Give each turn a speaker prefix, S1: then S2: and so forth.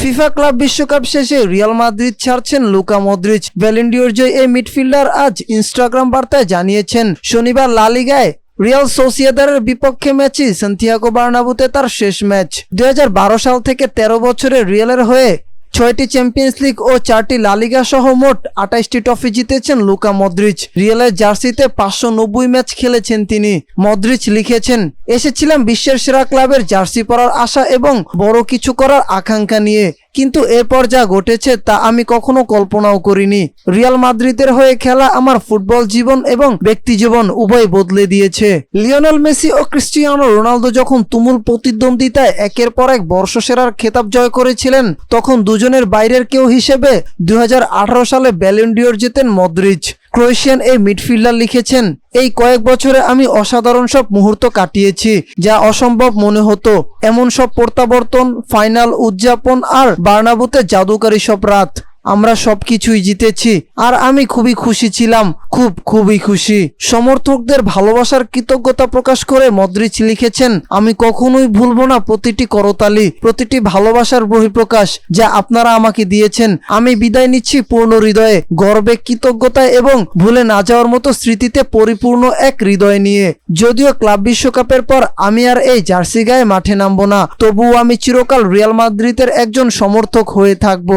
S1: FIFA club বিশ্বকাপ শেষে Real Madrid ছাড়ছেন লুকা মদ্রিচ ভ্যালেন্ডিওর জয় এই মিডফিল্ডার আজ ইনস্টাগ্রাম বার্তায় জানিয়েছেন, শনিবার লালিগায় রিয়াল সোসিয়াদারের বিপক্ষে ম্যাচই সান্তিয়াগো বার্নাবুতে তার শেষ ম্যাচ। দুই হাজার বারো সাল থেকে ১৩ বছরে রিয়ালের হয়ে ছয়টি চ্যাম্পিয়ন্স লিগ ও চারটি লালিগা সহ মোট আঠাইশটি ট্রফি জিতেছেন লুকা মদ্রিচ রিয়ালের জার্সিতে পাঁচশো নব্বই ম্যাচ খেলেছেন তিনি। মদ্রিচ লিখেছেন, এসেছিলাম বিশ্বের সেরা ক্লাবের জার্সি পরার আশা এবং বড় কিছু করার আকাঙ্ক্ষা নিয়ে। কিন্তু এরপর যা ঘটেছে তা আমি কখনো কল্পনাও করিনি। রিয়াল মাদ্রিদের হয়ে খেলা আমার ফুটবল জীবন এবং ব্যক্তি জীবন উভয় বদলে দিয়েছে। লিওনেল মেসি ও ক্রিস্টিয়ানো রোনালদো যখন তুমুল প্রতিদ্বন্দ্বিতায় একের পর এক বর্ষসেরার খেতাব জয় করেছিলেন, তখন দুজনের বাইরের কেউ হিসেবে দু হাজার আঠারো সালে ব্যালেন্ডিওর জেতেন মদ্রিচ। ক্রোয়েশিয়ান এই মিডফিল্ডার লিখেছেন, এই কয়েক বছরে আমি অসাধারণ সব মুহূর্ত কাটিয়েছি, যা অসম্ভব মনে হতো। এমন সব প্রত্যাবর্তন, ফাইনাল উদযাপন আর বার্নাবুতে জাদুকারী সব রাত। আমরা সবকিছুই জিতেছি। আর আমি খুবই খুশি ছিলাম, খুব খুবই খুশি। সমর্থকদের ভালোবাসার কৃতজ্ঞতা প্রকাশ করে মদ্রিচ লিখেছেন, আমি কখনোই ভুলবো না প্রতিটি করতালি, প্রতিটি ভালোবাসার বহিঃপ্রকাশ যা আপনারা আমাকে দিয়েছেন। আমি বিদায় নিচ্ছি পূর্ণ হৃদয়ে, গর্বে কৃতজ্ঞতা এবং ভুলে না যাওয়ার মতো স্মৃতিতে পরিপূর্ণ এক হৃদয় নিয়ে। যদিও ক্লাব বিশ্বকাপের পর আমি আর এই জার্সি গায়ে মাঠে নামবো না, তবুও আমি চিরকাল রিয়াল মাদ্রিদের একজন সমর্থক হয়ে থাকব।